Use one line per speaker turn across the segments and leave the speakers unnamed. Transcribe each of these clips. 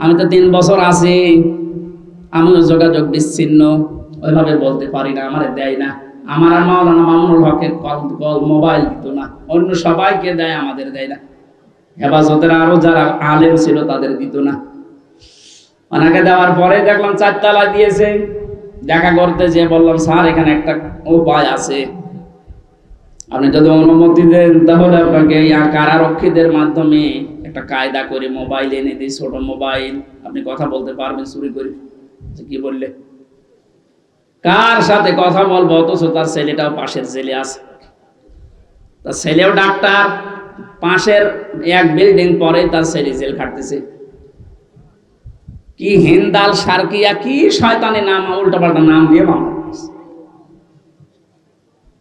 আমি তো তিন বছর আছি। আমিও যোগাযোগ বিচ্ছিন্ন। ওইভাবে বলতে পারি না, আমার দেয় না। আমার আর মাওলানা মামুনুল হকের কল কল, মোবাইল দিত না। অন্য সবাইকে দেয়, আমাদের দেয় না। হেফাজতের আরও যারা আলেম ছিল, তাদের দিত না। ওনাকে দেওয়ার পরে দেখলাম চারতলা দিয়েছে। দেখা করতে যে বললাম, স্যার, এখানে একটা উপায় আছে। আপনি যদি অনুমতি দেন, তাহলে আপনাকে এই কারারক্ষীদের মাধ্যমে একটা কায়দা করে মোবাইল এনে দিই ছোট মোবাইল। আপনি কথা বলতে পারবেন, চুরি করে। কি বললে? কার সাথে কথা বলব? অথচ তার ছেলেটাও পাশের জেলে আছে। তার ছেলেও ডাক্তার। পাশের এক বিল্ডিং পরে তার ছেলে জেল খাটতেছে। কি হিন্দাল সার্কিয়া, কি শয়তানি নাম উল্টো পাল্টা নাম দিয়ে মামলা।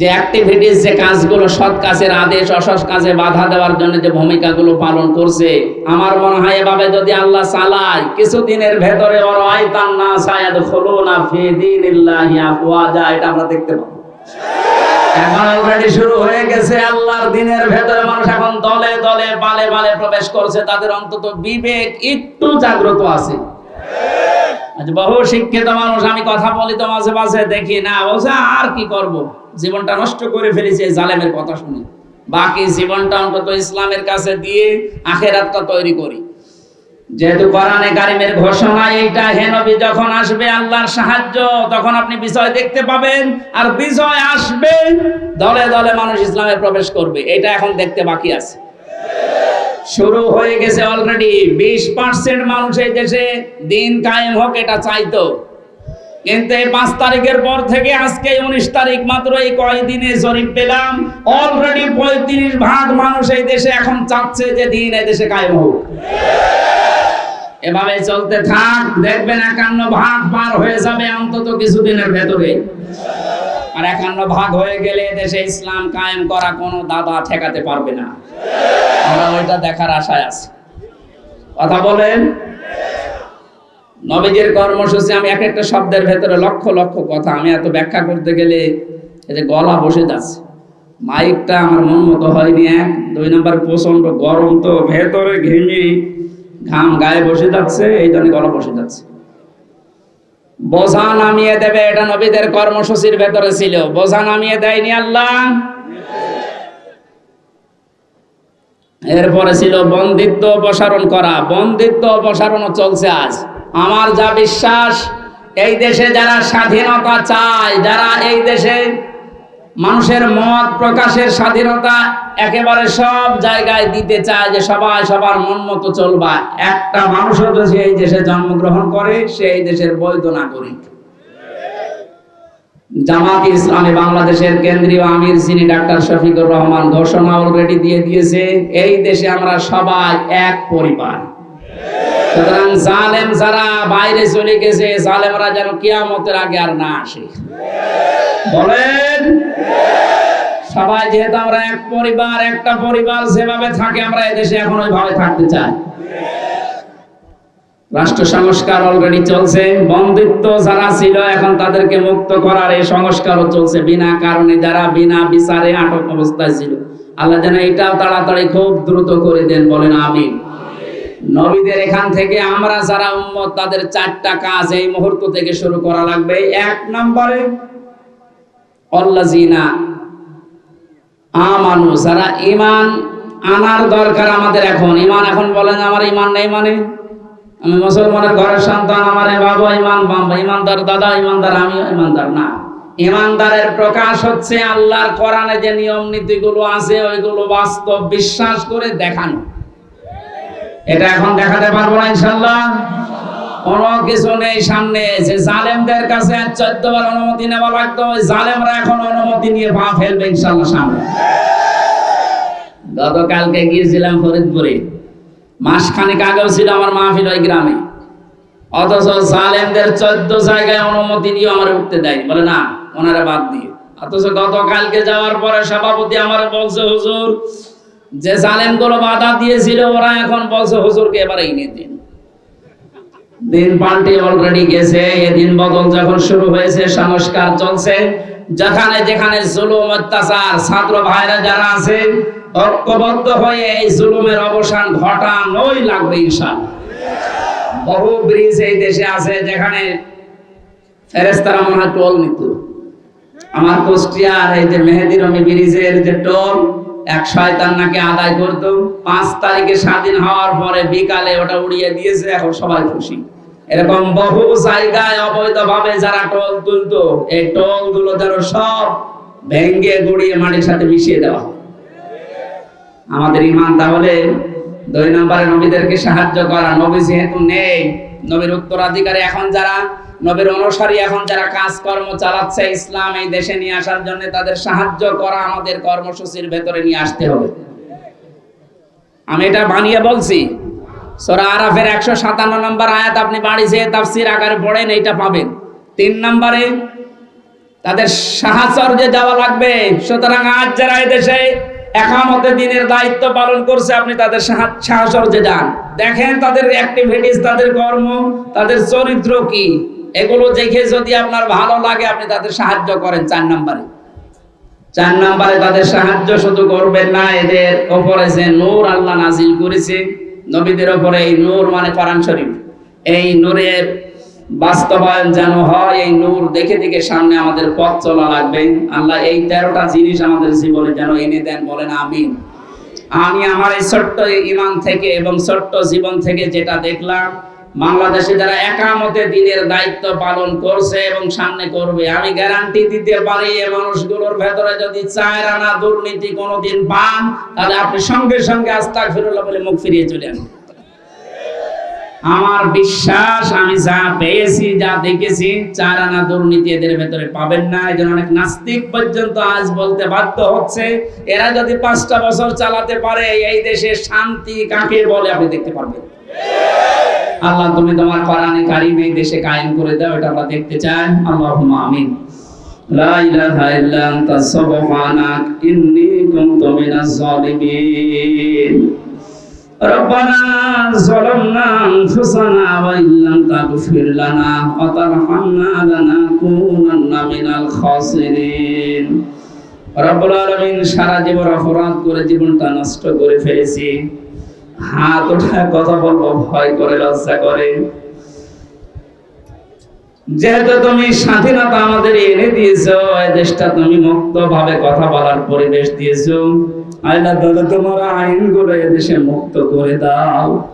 যে অ্যাক্টিভিটিস যে কাজগুলো সৎ কাজের আদেশ, অসৎ কাজে বাধা দেওয়ার জন্য যে ভূমিকাগুলো পালন করছে, আমার মনে হয় এভাবে যদি আল্লাহ চালায়, কিছুদিনের ভেতরে আমরা দেখতে পাবো। এখন অলরেডি শুরু হয়ে গেছে, আল্লাহর দিনের ভেতরে মানুষ এখন দলে দলে প্রবেশ করছে, তাদের অন্তত বিবেক একটু জাগ্রত আছে। বহু শিক্ষিত মানুষ, আমি কথা বলি তো মাঝে মাঝে দেখি, না, বলছে, আর কি করব? জীবনটা নষ্ট করে ফেলেছি জালেমের কথা শুনে। বাকি জীবনটা অন্তত ইসলামের কাছে দিয়ে আখেরাতটা তৈরি করি। যেহেতু কোরআনে কারিমের ঘোষণা এইটা, হে নবী, যখন আসবে আল্লাহর সাহায্য, তখন আপনি বিজয় দেখতে পাবেন। আর বিজয় আসবে, দলে দলে মানুষ ইসলামে প্রবেশ করবে। এটা এখন দেখতে বাকি আছে। শুরু হয়ে গেছে অলরেডি বিশ পার্সেন্ট মানুষ এই দেশে দিন কায়েম হোক, এটা চাইতো। কিন্তু এই পাঁচ তারিখের পর থেকে আজকে উনিশ তারিখ মাত্র এই কয়দিনে জরিপ পেলাম। অলরেডি পঁয়ত্রিশ ভাগ মানুষ এই দেশে এখন চাচ্ছে যে দিন এই দেশে কায়েম হোক। এভাবে চলতে থাক, দেখবেন একান্ন ভাগ পার হয়ে যাবে অন্তত কিছুদিনের ভেতরে। আর একান্ন ভাগ হয়ে গেলে দেশে ইসলাম কায়েম করা কোনো দাদা ঠেকাতে পারবে না। আমরা ওইটা দেখার আশায় আছে। কথা বলেন। নবীজির কর্মসূচি, আমি এক একটা শব্দের ভেতরে লক্ষ লক্ষ কথা। আমি এত ব্যাখ্যা করতে গেলে যে গলা বসে যাচ্ছে। মাইকটা আমার মন মতো হয়নি, এক, দুই নম্বর প্রচণ্ড গরম তো, ভেতরে ঘেমে ঘাম গায়ে বসে যাচ্ছে, এই জন্য গলা বসে যাচ্ছে। বোঝা নামিয়ে দেবে, এটা নবীদের কর্মসূচির ভেতরে ছিল। বোঝা নামিয়ে দেয়নি আল্লাহ? এরপরে ছিল বন্দিত্ব অপসারণ করা। বন্দিত্ব অপসারণও চলছে আজ। আমার যা বিশ্বাস, এই দেশে যারা স্বাধীনতা চায়, যারা এই দেশে মানুষের মত প্রকাশের স্বাধীনতা একেবারে সব জায়গায় দিতে চায় যে সবাই সবার মন মতো চলবা। একটা মানুষও যদি এই দেশে জন্মগ্রহণ করে, সে এই দেশের বৈধ নাগরিক। জামাত ইসলামী বাংলাদেশের কেন্দ্রীয় আমির, যিনি ডাক্তার শফিকুর রহমান ঘোষণা অলরেডি দিয়ে দিয়েছে, এই দেশে আমরা সবাই এক পরিবার। সুতরাং জালেম যারা বাইরে চলে গেছে, জালেমরা যেন কিয়ামতের আগে আর না আসে। বলেন? সবাই যেহেতু আমরা এক পরিবার, একটা পরিবার যেভাবে থাকে, আমরা এদেশে এখন ওইভাবে থাকতে চাই। রাষ্ট্র সংস্কার অলরেডি চলছে বন্দিত্ব যারা ছিল এখন তাদেরকে মুক্ত করার এই সংস্কারও চলছে, বিনা কারণে যারা বিনা বিচারে আটক অবস্থায় ছিল। আল্লাহ যেন এটাও তাড়াতাড়ি খুব দ্রুত করে দেন, বলেন আমিন। নবীদের এখান থেকে আমরা যারা উম্মত, তাদের চারটা কাজ এই মুহূর্ত থেকে শুরু করা লাগবে। এক নম্বরে অল্লাজিনা আমানু, যারা ইমান আনার দরকার আমাদের এখন। ইমান এখন বলেন, আমার ইমান নেই মানে? আমি মুসলমানের ঘরের সন্তান, আমার বাবা ইমান বাবা ইমানদার দাদা ইমানদার আমিও ইমানদার না। ইমানদারের প্রকাশ হচ্ছে আল্লাহর কোরআনে যে নিয়ম নীতিগুলো আছে, ওইগুলো বাস্তব, বিশ্বাস করে দেখানো। এটা এখন দেখাতে পারব না ইনশাল্লাহ কোনো কিছু নেই সামনে। যে জালেমদের কাছে চোদ্দ বার অনুমতি নেওয়া লাগতো, ওই জালেমরা এখন অনুমতি নিয়ে পা ফেলবে ইনশাল্লাহ সামনে। গতকালকে গিয়েছিলাম ফরিদপুরে। মাসখানেক আগেও ছিল আমার মাহফিল ওই গ্রামে। অথচ জালেমদের চোদ্দ জায়গায় অনুমতি নিয়ে আমার উঠতে দেয় বলে, না, ওনারা বাদ দিয়ে। অথচ গতকালকে যাওয়ার পরে সভাপতি আমার বলছে, হুজুর যে জালেমগুলো বাধা দিয়েছিল, ওরা এখন বলছে, হুজুরকে এবার এনে দিন। দিন পাল্টে অলরেডি গেছে। এদিন বদল যখন শুরু হয়েছে, সংস্কার চলছে। যেখানে যেখানে জুলুম, অত্যাচার, ছাত্র ভাইরা যারা আছে, ঐক্যবদ্ধ হয়ে এই জুলুমের অবসান ঘটানোই লাগবে ইনশাআল্লাহ। বহু ব্রিজ এই দেশে আছে, যেখানে ফেরেস্তারা মনে হয় টোল নিত। আমার কুষ্টিয়ার এই যে মেহেদি রমি ব্রিজের যে টোল এক শয়তান নাকি আদায় পাঁচ তারিখে স্বাধীন হওয়ার পরে বিকালে ওটা উড়িয়ে দিয়েছে, এখন সবাই খুশি। এরকম বহু জায়গায় অবৈধভাবে যারা এই গুলো সব ভেঙ্গে গুড়িয়ে মাটির সাথে মিশিয়ে দেওয়া আমাদের ইমান তাহলে দুই নম্বরে নবীদেরকে সাহায্য করা। নবী যেহেতু নেই, নবীর উত্তরাধিকারী এখন যারা নবীর অনুসারী এখন যারা কাজকর্ম চালাচ্ছে ইসলাম এই দেশে নিয়ে আসার জন্য তাদের সাহায্য করা আমাদের কর্মসূচির ভেতরে নিয়ে আসতে হবে। আমি এটা বানিয়ে বলছি, সোরা আরাফের একশো সাতান্ন নম্বর আয়াত আপনি বাড়ি যেয়ে তাফসির আকারে পড়েন, এইটা পাবেন। তিন নম্বরে, তাদের সাহাচর্যে যাওয়া লাগবে। সুতরাং আজ যারা দেশে একামতে দিনের দায়িত্ব পালন করছে, আপনি তাদের সাহা- সাহচর্যে যান। দেখেন তাদের অ্যাক্টিভিটিস তাদের কর্ম, তাদের চরিত্র কি। এগুলো দেখে যদি আপনার ভালো লাগে, আপনি তাদের সাহায্য করেন চার নম্বরে। চার নম্বরে তাদের সাহায্য শুধু করবেন না, এদের ওপরে যে নূর আল্লাহ নাজিল করেছে, নবীদের ওপরে এই নূর মানে কোরআন শরীফ। এই নূরের বাস্তবায়ন যেন হয়, এই নূর দেখে দেখে সামনে আমাদের পথ চলা লাগবে। আল্লাহ এই তেরোটা জিনিস আমাদের জীবনে যেন এনে দেন, বলেন আমিন। আমি আমার এই ছোট্ট ইমান থেকে এবং ছোট্ট জীবন থেকে যেটা দেখলাম বাংলাদেশে যারা একামতে দিনের দায়িত্ব পালন করছে এবং সামনে করবে, আমি গ্যারান্টি দিতে পারি এই মানুষগুলোর ভেতরে যদি চায় আনা দুর্নীতি কোনোদিন পান, তাহলে আপনি সঙ্গে সঙ্গে আস্তাক ফিরুল্লাহ বলে মুখ ফিরিয়ে চলে আসবেন। আমার বিশ্বাস, আমি যা পেয়েছি, যা দেখেছি চার আনা দুর্নীতি এদের ভেতরে পাবেন না। এই অনেক নাস্তিক পর্যন্ত আজ বলতে বাধ্য হচ্ছে, এরা যদি পাঁচটা বছর চালাতে পারে, এই দেশে শান্তি কাকে বলে আপনি দেখতে পারবেন? আল্লাহ তুমি তোমার কোরআনে কারিম এই দেশে কায়েম করে দাও এটা আমরা দেখতে চাই আল্লাহুম্মা আমিন লা ইলাহা ইল্লা আনতা সুবহানাক ইন্নী কুনতু মিনাজ জালিমিন ربنا ظلمنا أنفسنا وإن لم تغفر لنا وترحمنا لنكونن من الخاسرين রব্বুল আলামিন সারা জীবন অপরাধ করে জীবনটা নষ্ট করে ফেলেছি হাত যেহেতু তুমি স্বাধীনতা আমাদের এনে এই দেশটা তুমি মুক্ত ভাবে কথা বলার পরিবেশ আল্লাহ মুক্ত করে দাও।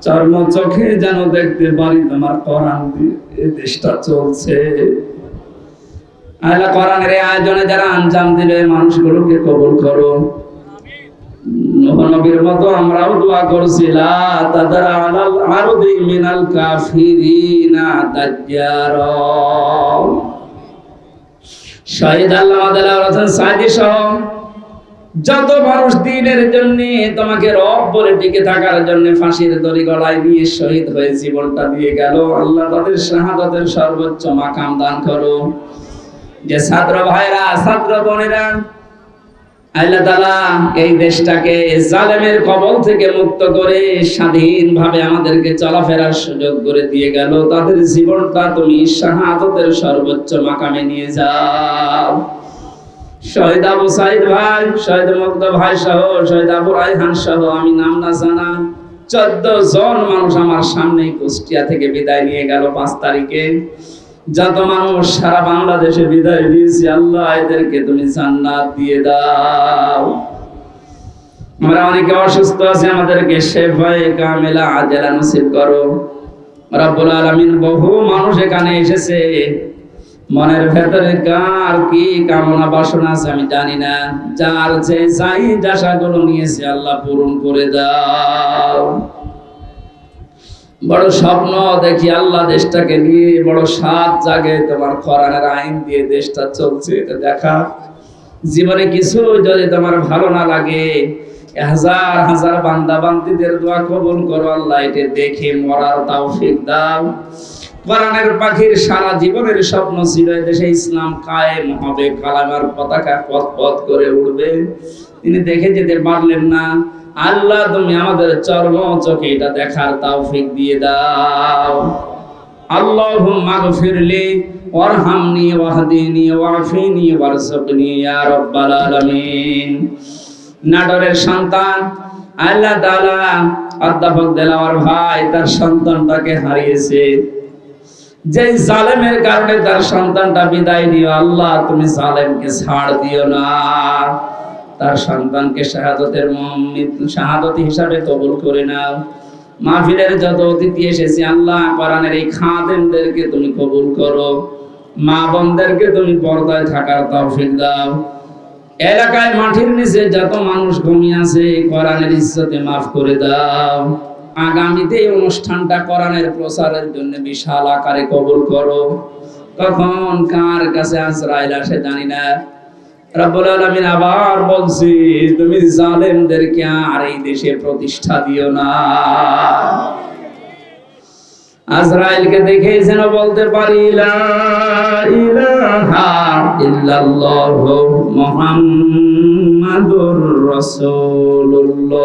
চর্ম চোখে যেন দেখতে পারি তোমার এই দেশটা চলছে। আল্লাহ কোরআনের আয়োজনে যারা আঞ্জাম দিলে মানুষগুলোকে কবুল করো। যত মানুষ দিনের জন্য তোমাকে রব বলে টিকে থাকার জন্য ফাঁসির দড়ি গলায় নিয়ে শহীদ হয়ে জীবনটা দিয়ে গেল, আল্লাহ তাদের শাহাদাতের সর্বোচ্চ মাকাম দান করো। যে ছাত্র ভাইরা, ছাত্র বোনেরা আল্লাহ তাআলা এই দেশটাকে জালেমের কবল থেকে মুক্ত করে স্বাধীনভাবে আমাদেরকে চলাফেরার সুযোগ করে দিয়ে গেল। তাদের জীবনটা তুমি শাহাদতের সর্বোচ্চ মাকামে নিয়ে যাও। শহীদ আবু সাইদ ভাই, শহীদ মুগ্ধ ভাই সহ, শহীদ আবু রায়হান সহ, আমি নাম না জানা, চোদ্দ জন মানুষ আমার সামনে কুষ্টিয়া থেকে বিদায় নিয়ে গেল পাঁচ তারিখে। যত মানুষ সারা বাংলাদেশে বিদায় দিয়েছি আল্লাহ এদেরকে তুমি জান্নাত দিয়ে দাও। আমরা অনেকে অসুস্থ আছি, আমাদেরকে শেফায়ে কামেলা আজেলা নসিব করো। রব্বুল আলামিন বহু মানুষ এখানে এসেছে। মনের ভেতরে কার কি কামনা বাসনা আছে আমি জানি না। যার যে চাই আশাগুলো নিয়েছে, আল্লাহ পূরণ করে দাও। বড় স্বপ্ন দেখি আল্লাহ দেশটাকে নিয়ে বড় সাত জাগে, তোমার কোরআনের আইন দিয়ে দেশটা চলছে, এটা দেখা। জীবনে কিছু যদি তোমার ভালো না লাগে, হাজার হাজার বান্দা বান্দিদের দোয়া কবুল করো আল্লাহ, এটা দেখে মরার তৌফিক দাও। কোরআনের পাখির সারা জীবনের স্বপ্ন ছিল দেশে ইসলাম কায়েম হবে, কালামার পতাকা পথ পথ করে উঠবে তিনি দেখে যেতে পারলেন না আল্লাহ তুমি আমাদের চর্ম চোখে এটা দেখার তৌফিক দিয়ে দাও। সন্তান, আল্লাহ অধ্যাপক ভাই তার সন্তানটাকে হারিয়েছে। যে জালেমের কারণে তার সন্তানটা বিদায় দিও আল্লাহ তুমি জালেমকে ছাড় দিও না। তার সন্তানকে শাহাদতের শাহাদত হিসাবে কবুল করে নাও। মাহফিলের যত অতিথি এসেছে, আল্লাহ কোরআনের এই খাদেমদেরকে তুমি কবুল করো। মা বোনদেরকে তুমি পর্দায় থাকার তৌফিক দাও। এলাকায় মাটির নিচে যত মানুষ ঘুমিয়ে আছে, কোরআনের ইজ্জতে মাফ করে দাও। আগামীতে এই অনুষ্ঠানটা কোরআনের প্রচারের জন্য বিশাল আকারে কবুল করো। কখন কার কাছে আজরাইল আসে জানি না। রব্বুল আলামিন আবার বলছি, তুমি জালেমদেরকে আর এই দেশে প্রতিষ্ঠা দিও না। আজরাইলকে বলতে পারি মুহাম্মাদুর রাসূলুল্লাহ।